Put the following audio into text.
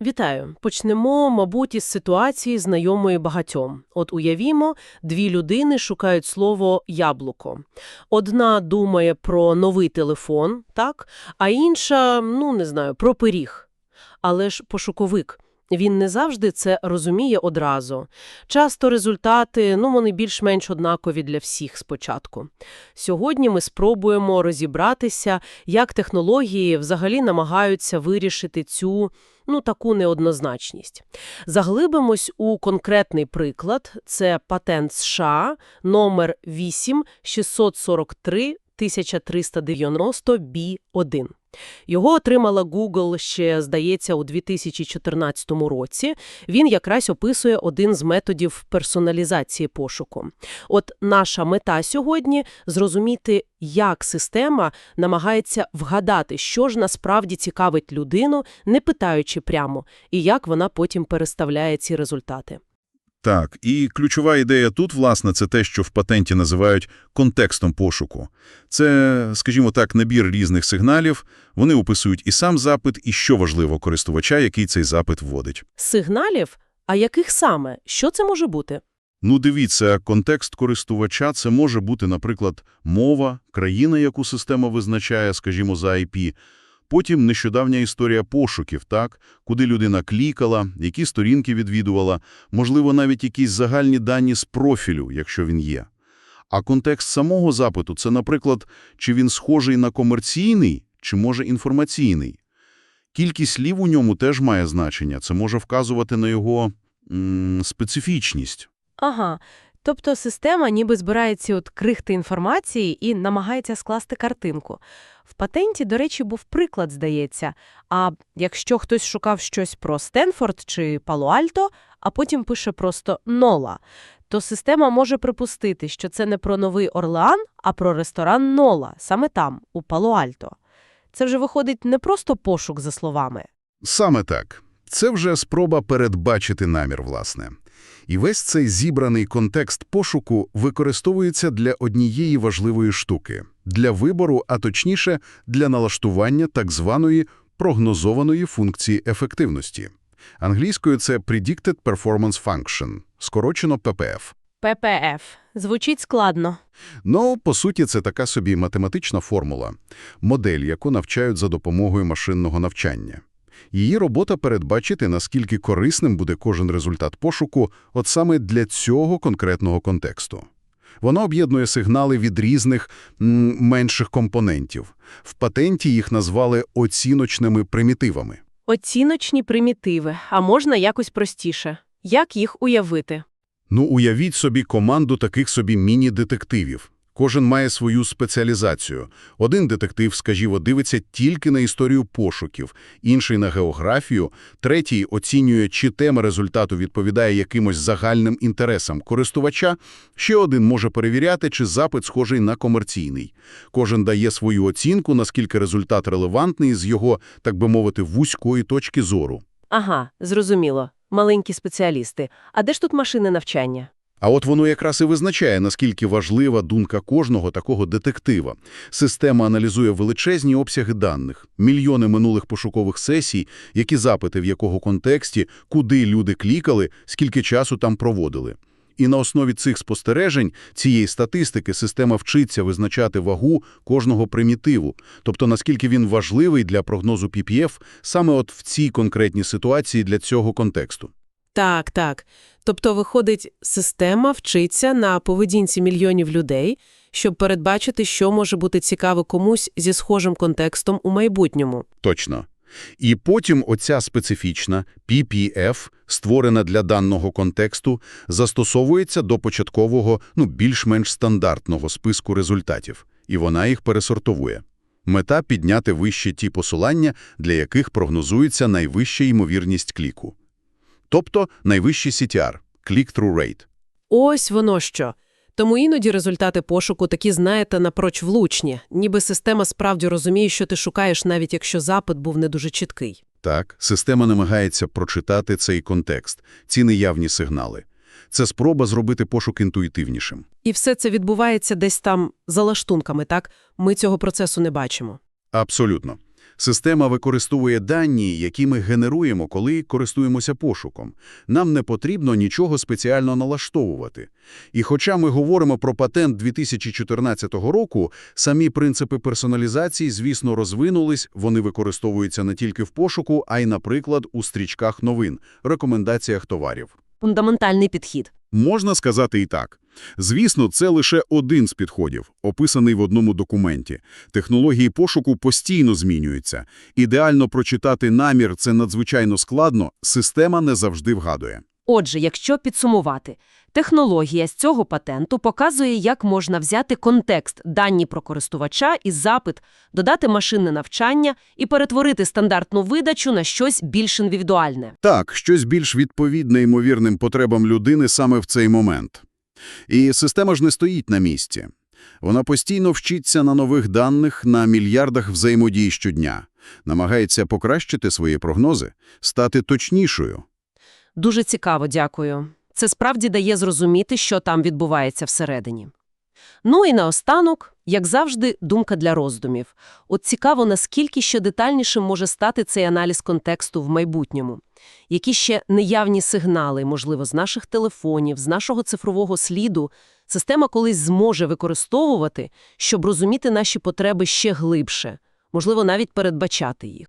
Вітаю. Почнемо, мабуть, із ситуації знайомої багатьом. От уявімо, дві людини шукають слово «яблуко». Одна думає про новий телефон, так? А інша, ну, не знаю, про пиріг. Але ж пошуковик, він не завжди це розуміє одразу. Часто результати, ну, вони більш-менш однакові для всіх спочатку. Сьогодні ми спробуємо розібратися, як технології взагалі намагаються вирішити цю ну, таку неоднозначність. Заглибимось у конкретний приклад. Це патент США номер 8 643 1390 B1. Його отримала Google ще, здається, у 2014 році. Він якраз описує один з методів персоналізації пошуку. От наша мета сьогодні – зрозуміти, як система намагається вгадати, що ж насправді цікавить людину, не питаючи прямо, і як вона потім переставляє ці результати. Так, і ключова ідея тут, власне, це те, що в патенті називають контекстом пошуку. Це, скажімо так, набір різних сигналів, вони описують і сам запит, і, що важливо, користувача, який цей запит вводить. Сигналів? А яких саме? Що це може бути? Ну, дивіться, контекст користувача – це може бути, наприклад, мова, країна, яку система визначає, скажімо, за IP, потім нещодавня історія пошуків, так, куди людина клікала, які сторінки відвідувала, можливо, навіть якісь загальні дані з профілю, якщо він є. А контекст самого запиту – це, наприклад, чи він схожий на комерційний, чи, може, інформаційний. Кількість слів у ньому теж має значення, це може вказувати на його м, специфічність. Ага. Тобто система ніби збирає ці от крихти інформації і намагається скласти картинку. В патенті, до речі, був приклад, здається. А якщо хтось шукав щось про Стенфорд чи Пало-Альто, а потім пише просто «Нола», то система може припустити, що це не про Новий Орлеан, а про ресторан «Нола», саме там, у Пало-Альто. Це вже виходить не просто пошук за словами. Саме так. Це вже спроба передбачити намір, власне. І весь цей зібраний контекст пошуку використовується для однієї важливої штуки – для вибору, а точніше, для налаштування так званої прогнозованої функції ефективності. Англійською це Predicted Performance Function, скорочено PPF. ППФ. Звучить складно. Ну, по суті, це така собі математична формула, модель, яку навчають за допомогою машинного навчання. Її робота передбачити, наскільки корисним буде кожен результат пошуку от саме для цього конкретного контексту. Воно об'єднує сигнали від різних м, менших компонентів. В патенті їх назвали оціночними примітивами. Оціночні примітиви, а можна якось простіше. Як їх уявити? Ну, уявіть собі команду таких собі міні-детективів. Кожен має свою спеціалізацію. Один детектив, скажімо, дивиться тільки на історію пошуків, інший – на географію, третій оцінює, чи тема результату відповідає якимось загальним інтересам користувача, ще один може перевіряти, чи запит схожий на комерційний. Кожен дає свою оцінку, наскільки результат релевантний з його, так би мовити, вузької точки зору. Ага, зрозуміло. Маленькі спеціалісти. А де ж тут машини навчання? А от воно якраз і визначає, наскільки важлива думка кожного такого детектива. Система аналізує величезні обсяги даних, мільйони минулих пошукових сесій, які запити в якого контексті, куди люди клікали, скільки часу там проводили. І на основі цих спостережень, цієї статистики, система вчиться визначати вагу кожного примітиву, тобто наскільки він важливий для прогнозу PPF саме от в цій конкретній ситуації для цього контексту. Так, так. Тобто, виходить, система вчиться на поведінці мільйонів людей, щоб передбачити, що може бути цікаво комусь зі схожим контекстом у майбутньому. Точно. І потім оця специфічна PPF, створена для даного контексту, застосовується до початкового, ну, більш-менш стандартного списку результатів, і вона їх пересортовує. Мета – підняти вище ті посилання, для яких прогнозується найвища ймовірність кліку. Тобто найвищий CTR – click-through rate. Ось воно що. Тому іноді результати пошуку такі, знаєте, напроч влучні, ніби система справді розуміє, що ти шукаєш, навіть якщо запит був не дуже чіткий. Так, система намагається прочитати цей контекст, ці неявні сигнали. Це спроба зробити пошук інтуїтивнішим. І все це відбувається десь там за лаштунками, так? Ми цього процесу не бачимо. Абсолютно. Система використовує дані, які ми генеруємо, коли користуємося пошуком. Нам не потрібно нічого спеціально налаштовувати. І хоча ми говоримо про патент 2014 року, самі принципи персоналізації, звісно, розвинулись, вони використовуються не тільки в пошуку, а й, наприклад, у стрічках новин, рекомендаціях товарів. Фундаментальний підхід. Можна сказати і так. Звісно, це лише один з підходів, описаний в одному документі. Технології пошуку постійно змінюються. Ідеально прочитати намір – це надзвичайно складно, система не завжди вгадує. Отже, якщо підсумувати, технологія з цього патенту показує, як можна взяти контекст, дані про користувача і запит, додати машинне навчання і перетворити стандартну видачу на щось більш індивідуальне. Так, щось більш відповідне ймовірним потребам людини саме в цей момент. І система ж не стоїть на місці. Вона постійно вчиться на нових даних, на мільярдах взаємодій щодня, намагається покращити свої прогнози, стати точнішою. Дуже цікаво, дякую. Це справді дає зрозуміти, що там відбувається всередині. Ну і наостанок, як завжди, думка для роздумів. От цікаво, наскільки ще детальнішим може стати цей аналіз контексту в майбутньому. Які ще неявні сигнали, можливо, з наших телефонів, з нашого цифрового сліду, система колись зможе використовувати, щоб розуміти наші потреби ще глибше, можливо, навіть передбачати їх.